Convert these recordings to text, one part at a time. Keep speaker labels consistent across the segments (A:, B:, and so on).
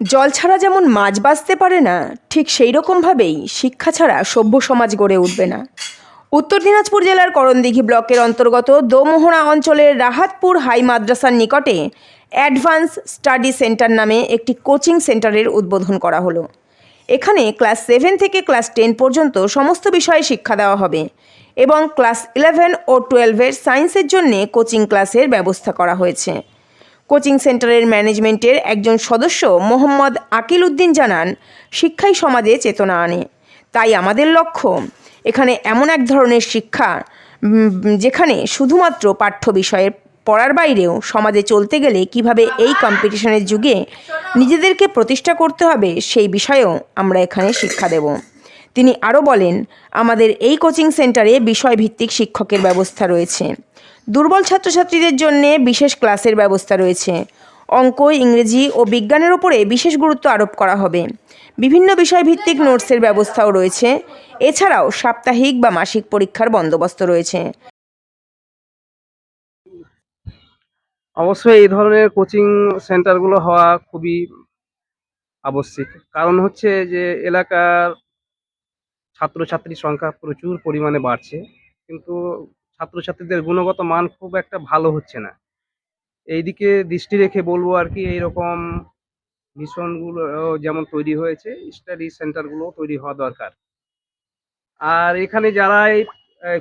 A: জল ছাড়া যেমন মাছ বাঁচতে পারে না, ঠিক সেই রকমভাবেই শিক্ষা ছাড়া সভ্য সমাজ গড়ে উঠবে না। উত্তর দিনাজপুর জেলার করণদিঘি ব্লকের অন্তর্গত দোমোহনা অঞ্চলের রাহাতপুর হাই মাদ্রাসার নিকটে অ্যাডভান্স স্টাডি সেন্টার নামে একটি কোচিং সেন্টারের উদ্বোধন করা হলো। এখানে ক্লাস সেভেন থেকে ক্লাস টেন পর্যন্ত সমস্ত বিষয়ে শিক্ষা দেওয়া হবে এবং ক্লাস ইলেভেন ও টুয়েলভের সায়েন্সের জন্য কোচিং ক্লাসের ব্যবস্থা করা হয়েছে। কোচিং সেন্টারের ম্যানেজমেন্টের একজন সদস্য মোহাম্মদ আকিল উদ্দিন জানান, শিক্ষাই সমাজে চেতনা আনে। তাই আমাদের লক্ষ্য, এখানে এমন এক ধরনের শিক্ষা যেখানে শুধুমাত্র পাঠ্য বিষয়ের পড়ার বাইরেও সমাজে চলতে গেলে কীভাবে এই কম্পিটিশনের যুগে নিজেদেরকে প্রতিষ্ঠা করতে হবে, সেই বিষয়েও আমরা এখানে শিক্ষা দেব। তিনি আরও বলেন, আমাদের এই কোচিং সেন্টারে বিষয়ভিত্তিক শিক্ষকের ব্যবস্থা রয়েছে। দুর্বল ছাত্রছাত্রীদের জন্য বিশেষ ক্লাসের ব্যবস্থা রয়েছে। অঙ্ক, ইংরেজি ও বিজ্ঞানের ওপরে বিশেষ গুরুত্ব আরোপ করা হবে। বিভিন্ন বিষয়ভিত্তিক নোটসের ব্যবস্থাও রয়েছে। এছাড়াও সাপ্তাহিক বা মাসিক পরীক্ষার বন্দোবস্ত রয়েছে।
B: অবশ্যই এই ধরনের কোচিং সেন্টারগুলো হওয়া খুবই আবশ্যিক। কারণ হচ্ছে যে এলাকার ছাত্রছাত্রীর সংখ্যা প্রচুর পরিমাণে বাড়ছে, কিন্তু ছাত্রছাত্রীদের গুণগত মান খুব একটা ভালো হচ্ছে না। এইদিকে দৃষ্টি রেখে বলব আর কি, এইরকম মিশনগুলো যেমন তৈরি হয়েছে, স্টাডি সেন্টারগুলো তৈরি হওয়া দরকার। আর এখানে যারা এই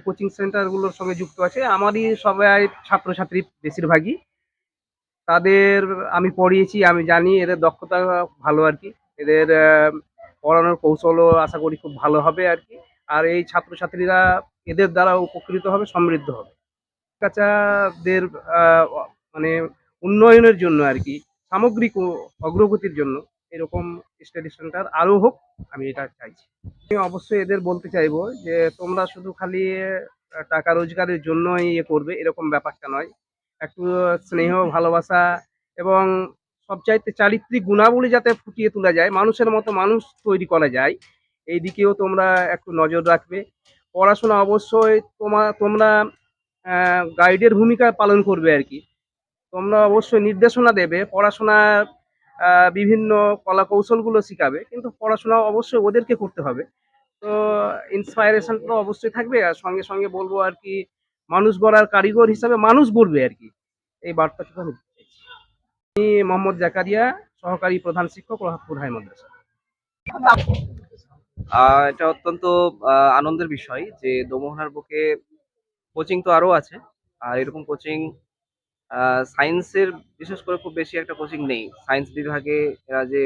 B: কোচিং সেন্টারগুলোর সঙ্গে যুক্ত আছে, আমারই সবাই ছাত্রছাত্রী বেশিরভাগই। তাদের আমি পড়িয়েছি, আমি জানি, এদের দক্ষতা ভালো আর কি। এদের পড়ানোর কৌশলও আশা করি খুব ভালো হবে আর কি। আর এই ছাত্রছাত্রীরা এদের দ্বারা উপকৃত হবে, সমৃদ্ধ হবে। বাচ্চাদের মানে উন্নয়নের জন্য আর কি, সামগ্রিক অগ্রগতির জন্য এরকম স্টাডি সেন্টার আরও হোক, আমি এটা চাইছি। আমি অবশ্যই এদের বলতে চাইব যে, তোমরা শুধু খালি টাকা রোজগারের জন্যই ইয়ে করবে, এরকম ব্যাপারটা নয়। একটু স্নেহ, ভালোবাসা এবং সবচাইতে চারিত্রিক গুণাবলী যাতে ফুটিয়ে তোলা যায়, মানুষের মতো মানুষ তৈরি করা যায়, এই দিকেও তোমরা একটু নজর রাখবে। পড়াশোনা অবশ্যই তোমা, তোমরা গাইডের ভূমিকা পালন করবে আর কি। তোমরা অবশ্যই নির্দেশনা দেবে পড়াশোনার বিভিন্ন কলা কৌশলগুলো শেখাবে, কিন্তু পড়াশোনা অবশ্যই ওদেরকে করতে হবে। তো ইন্সপায়ারেশন তো অবশ্যই থাকবে, আর সঙ্গে সঙ্গে বলব আর কি, মানুষ গড়ার কারিগর হিসাবে মানুষ গড়বে আর কি। এই চাইছি আমি মোহাম্মদ জাকারিয়া, সহকারী প্রধান শিক্ষক রহাতপুর হাই মাদ্রাসা।
C: এটা অত্যন্ত আনন্দের বিষয় যে দোমোহনার বুকে কোচিং তো আরও আছে। আর এরকম কোচিং সায়েন্সের বিশেষ করে খুব বেশি একটা কোচিং নেই। সায়েন্স বিভাগে এরা যে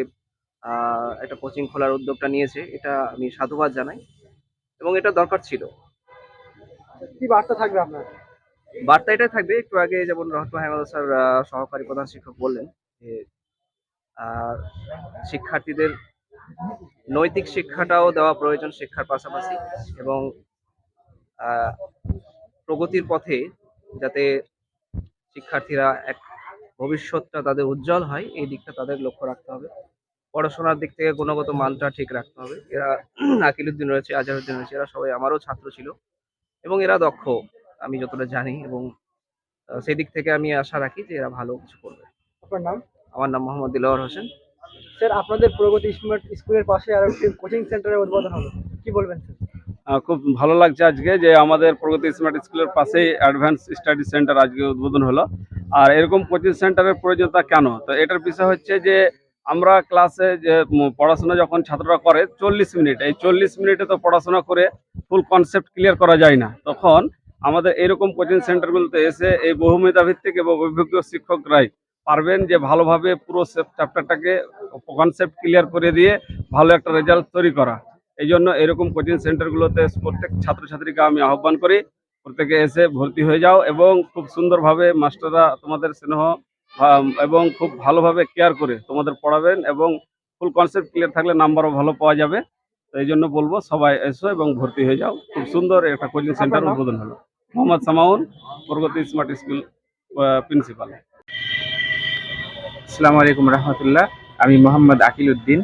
C: একটা কোচিং খোলার উদ্যোগটা নিয়েছে, এটা আমি সাধুবাদ জানাই। এবং এটা দরকার ছিল।
B: কি বার্তা থাকবে আপনার?
C: বার্তা এটাই থাকবে, একটু আগে যেমন রহমান হাইমাদ স্যার সহকারী প্রধান শিক্ষক বললেন যে শিক্ষার্থীদের নৈতিক শিক্ষাটাও দেওয়া প্রয়োজন শিক্ষার পাশাপাশি এবং প্রগতির পথে যাতে শিক্ষার্থীরা এক ভবিষ্যৎটা তাদের উজ্জ্বল হয়, এই দিকটা তাদের লক্ষ্য রাখতে হবে। পড়াশোনার দিক থেকে গুণগত মানটা ঠিক রাখতে হবে। এরা আকিলুদ্দিন রয়েছে আজহারুদ্দিন রয়েছে, এরা সবাই আমারও ছাত্র ছিল এবং এরা দক্ষ। আমি যতটা জানি এবং সেই দিক থেকে আমি আশা রাখি যে এরা ভালো কিছু করবে।
B: আপনার নাম?
C: আমার নাম মোহাম্মদ দিলওয়ার হোসেন।
B: স্যার আপনাদের প্রগতি স্মার্ট স্কুলের পাশে আর একটি কোচিং সেন্টারের উদ্বোধন হলো কি বলবেন স্যার?
D: আহ, খুব ভালো লাগছে আজকে যে আমাদের প্রগতি স্মার্ট স্কুলের পাশেই অ্যাডভান্স স্টাডি সেন্টার আজকে উদ্বোধন হলো। আর এরকম কোচিং সেন্টারের প্রয়োজনতা কেন? তো এটার বিষয় হচ্ছে যে আমরা ক্লাসে যে পড়াশোনা যখন ছাত্ররা করে চল্লিশ মিনিট এই চল্লিশ মিনিটে তো পড়াশোনা করে ফুল কনসেপ্ট ক্লিয়ার করা যায় না। তখন আমাদের এরকম কোচিং সেন্টারগুলোতে এসে এই বহুমেধা ভিত্তিক এবং অভিজ্ঞ শিক্ষকরাই পারবেন যে ভালোভাবে পুরো চ্যাপ্টারটাকে কনসেপ্ট ক্লিয়ার করে দিয়ে ভালো একটা রেজাল্ট তৈরি করা। এই জন্য এরকম কোচিং সেন্টারগুলোতে প্রত্যেক ছাত্রছাত্রীকে আমি আহ্বান করি প্রত্যেকে এসে ভর্তি হয়ে যাও এবং খুব সুন্দরভাবে মাস্টাররা তোমাদের স্নেহ এবং খুব ভালোভাবে কেয়ার করে তোমাদের পড়াবেন এবং ফুল কনসেপ্ট ক্লিয়ার থাকলে নাম্বারও ভালো পাওয়া যাবে। তো এই জন্য বলব সবাই এসো এবং ভর্তি হয়ে যাও। খুব সুন্দর একটা কোচিং সেন্টার উদ্বোধন হলো। Mohammad Samaun Pragati smart school principal.
E: আসসালামু আলাইকুম রহমতুল্লাহ। আমি মোহাম্মদ আকিল উদ্দিন।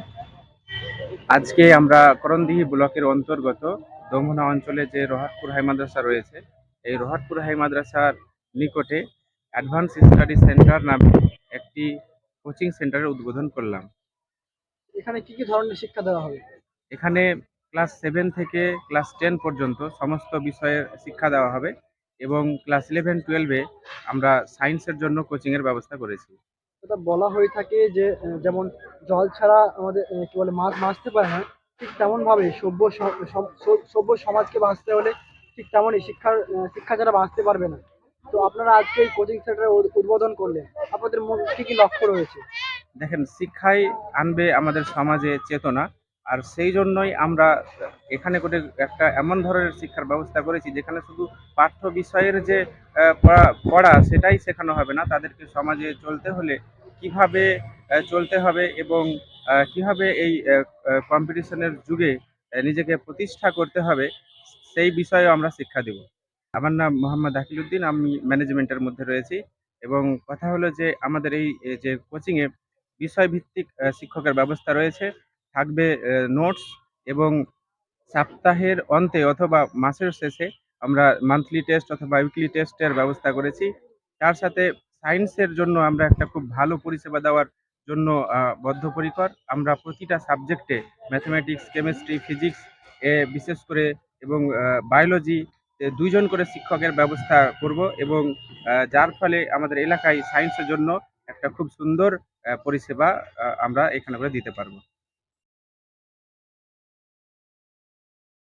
E: আজকে আমরা করণদিহি ব্লকের অন্তর্গত দমুনা অঞ্চলে যে রহাটপুর হাই মাদ্রাসা রয়েছে এই রহাটপুর হাই মাদ্রাসার নিকটে অ্যাডভান্স স্টাডি সেন্টার নামে একটি কোচিং সেন্টারের উদ্বোধন করলাম।
F: এখানে কি কি ধরনের শিক্ষা দেওয়া হবে?
E: এখানে ক্লাস সেভেন থেকে ক্লাস টেন পর্যন্ত সমস্ত বিষয়ের শিক্ষা দেওয়া হবে এবং ক্লাস ইলেভেন টুয়েলভে আমরা সায়েন্সের জন্য কোচিংয়ের ব্যবস্থা করেছি।
F: এটা বলা হয়ে থাকে যে যেমন জল ছাড়া আমাদের কি বলে মাছ বাঁচতে পারে না ঠিক তেমনভাবে সভ্য সভ্য সমাজকে বাঁচতে হলে ঠিক তেমনই শিক্ষার শিক্ষা ছাড়া বাঁচতে পারবে না। তো আপনারা আজকে এই কোচিং সেন্টার উদ্বোধন করলেন আপনাদের মূল কি কি লক্ষ্য রয়েছে?
E: দেখেন শিক্ষাই আনবে আমাদের সমাজে চেতনা আর সেই জন্যই আমরা এখানে করে একটা এমন ধরনের শিক্ষার ব্যবস্থা করেছি, যেখানে শুধু পাঠ্য বিষয়ের যে পড়া পড়া সেটাই শেখানো হবে না, তাদেরকে সমাজে চলতে হলে কীভাবে চলতে হবে এবং কীভাবে এই কম্পিটিশনের যুগে নিজেকে প্রতিষ্ঠা করতে হবে, সেই বিষয়েও আমরা শিক্ষা দেব। আমার নাম মোহাম্মদ আকিল উদ্দিন আমি ম্যানেজমেন্টের মধ্যে রয়েছি এবং কথা হলো যে আমাদের এই যে কোচিংয়ে বিষয়ভিত্তিক শিক্ষকের ব্যবস্থা রয়েছে। থাকবে নোটস এবং সপ্তাহের অন্তে অথবা মাসের শেষে আমরা মান্থলি টেস্ট অথবা উইকলি টেস্টের ব্যবস্থা করেছি। তার সাথে সায়েন্সের জন্য আমরা একটা খুব ভালো পরিষেবা দেওয়ার জন্য বদ্ধপরিকর। আমরা প্রতিটা সাবজেক্টে ম্যাথমেটিক্স কেমিস্ট্রি ফিজিক্স এ বিশেষ করে এবং বায়োলজি দুইজন করে শিক্ষকের ব্যবস্থা করব এবং যার ফলে আমাদের এলাকায় সায়েন্সের জন্য একটা খুব সুন্দর পরিষেবা আমরা এখানে করে দিতে পারব।